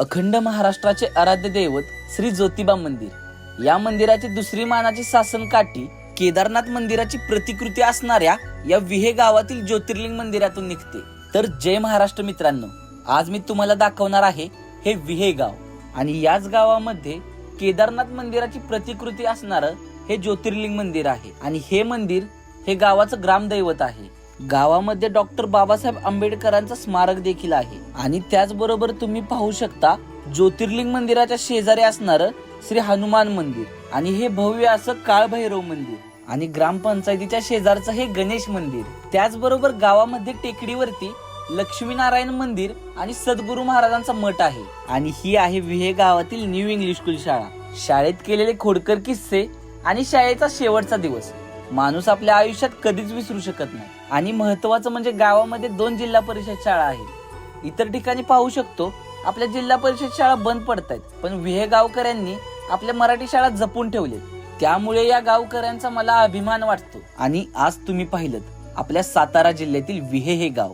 अखंड महाराष्ट्राचे आराध्य दैवत श्री ज्योतिबा मंदिर. या मंदिराची दुसरी मानाची सासन काठी केदारनाथ मंदिराची प्रतिकृती असणाऱ्या या विहे गावातील ज्योतिर्लिंग मंदिरातून निघते. तर जय महाराष्ट्र मित्रांनो आज मी तुम्हाला दाखवणार आहे हे विहे गाव. आणि याच गावामध्ये केदारनाथ मंदिराची प्रतिकृती असणारं हे ज्योतिर्लिंग मंदिर आहे. आणि हे मंदिर हे गावाचं ग्रामदैवत आहे. गावामध्ये डॉक्टर बाबासाहेब आंबेडकरांचं स्मारक देखील आहे. आणि त्याचबरोबर तुम्ही पाहू शकता ज्योतिर्लिंग मंदिराच्या शेजारी असणारं श्री हनुमान मंदिर. आणि हे भव्य असं काळभैरव मंदिर. आणि ग्रामपंचायतीच्या शेजारचं हे गणेश मंदिर. त्याचबरोबर गावामध्ये टेकडीवरती लक्ष्मीनारायण मंदिर आणि सद्गुरू महाराजांचा मठ आहे. आणि ही आहे विहे गावातील न्यू इंग्लिश स्कूल शाळा. शाळेत केलेले खोडकर किस्से आणि शाळेचा शेवटचा दिवस. माणूस आपल्या आयुष्यात कधीच विसरू शकत नाही. आणि महत्वाचं म्हणजे गावामध्ये दोन जिल्हा परिषद शाळा आहेत इतर ठिकाणी पाहू शकतो आपल्या जिल्हा परिषद शाळा बंद पडत आहेत पण विहे गावकऱ्यांनी आपल्या मराठी शाळा जपून ठेवलेत. त्यामुळे या गावकऱ्यांचा मला अभिमान वाटतो. आणि आज तुम्ही पाहिलं आपल्या सातारा जिल्ह्यातील विहे हे गाव.